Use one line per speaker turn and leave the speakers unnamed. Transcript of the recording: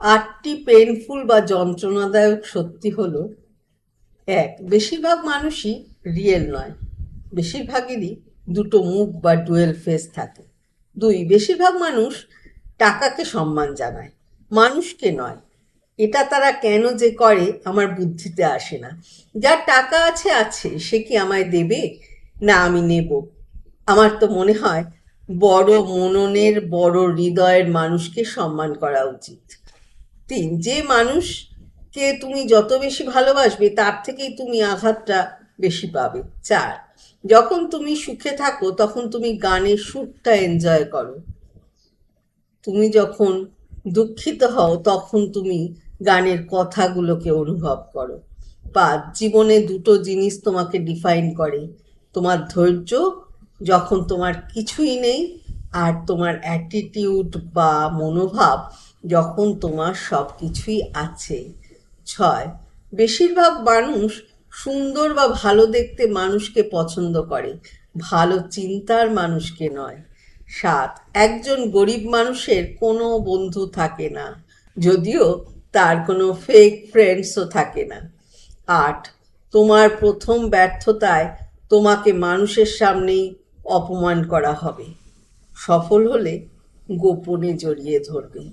আটটি পেনফুল বা যন্ত্রণাদায়ক সত্যি হলো, এক, বেশিরভাগ মানুষই রিয়েল নয়। বেশিরভাগেরই দুটো মুখ বা ডুয়েল ফেস থাকে। দুই, বেশিরভাগ মানুষ টাকাকে সম্মান জানায়। মানুষকে নয়। এটা তারা কেন যে করে, আমার বুদ্ধিতে আসে না। যার টাকা আছে আছে। সে কি আমায় দেবে? না, আমি নেব। আমার তো মনে হয়, বড় মননের, বড় হৃদয়ের মানুষকে সম্মান করা উচিত। তিন যে মানুষকে তুমি যত বেশি ভালোবাসবে, তার থেকেই তুমি আঘাতটা বেশি পাবে। চার, যখন তুমি সুখে থাকো, তখন তুমি গানের সুরটা এনজয় করো। তুমি যখন দুঃখিত হও, তখন তুমি গানের কথাগুলোকে অনুভব করো। পাঁচ, জীবনে দুটো জিনিস তোমাকে ডিফাইন করে। তোমার ধৈর্য, যখন তোমার কিছুই নেই, আর তোমার অ্যাটিটিউড বা মনোভাব যখন তোমার সব কিছুই আছে। ছয়, বেশিরভাগ মানুষ সুন্দর বা ভালো দেখতে মানুষকে পছন্দ করে, ভালো চিন্তার মানুষকে নয়। সাত, একজন গরিব মানুষের কোনো বন্ধু থাকে না, যদিও তার কোনো ফেক ফ্রেন্ডসও থাকে না। আট, তোমার প্রথম ব্যর্থতায় তোমাকে মানুষের সামনেই অপমান করা হবে। সফল হলে গোপনে জড়িয়ে ধরবে।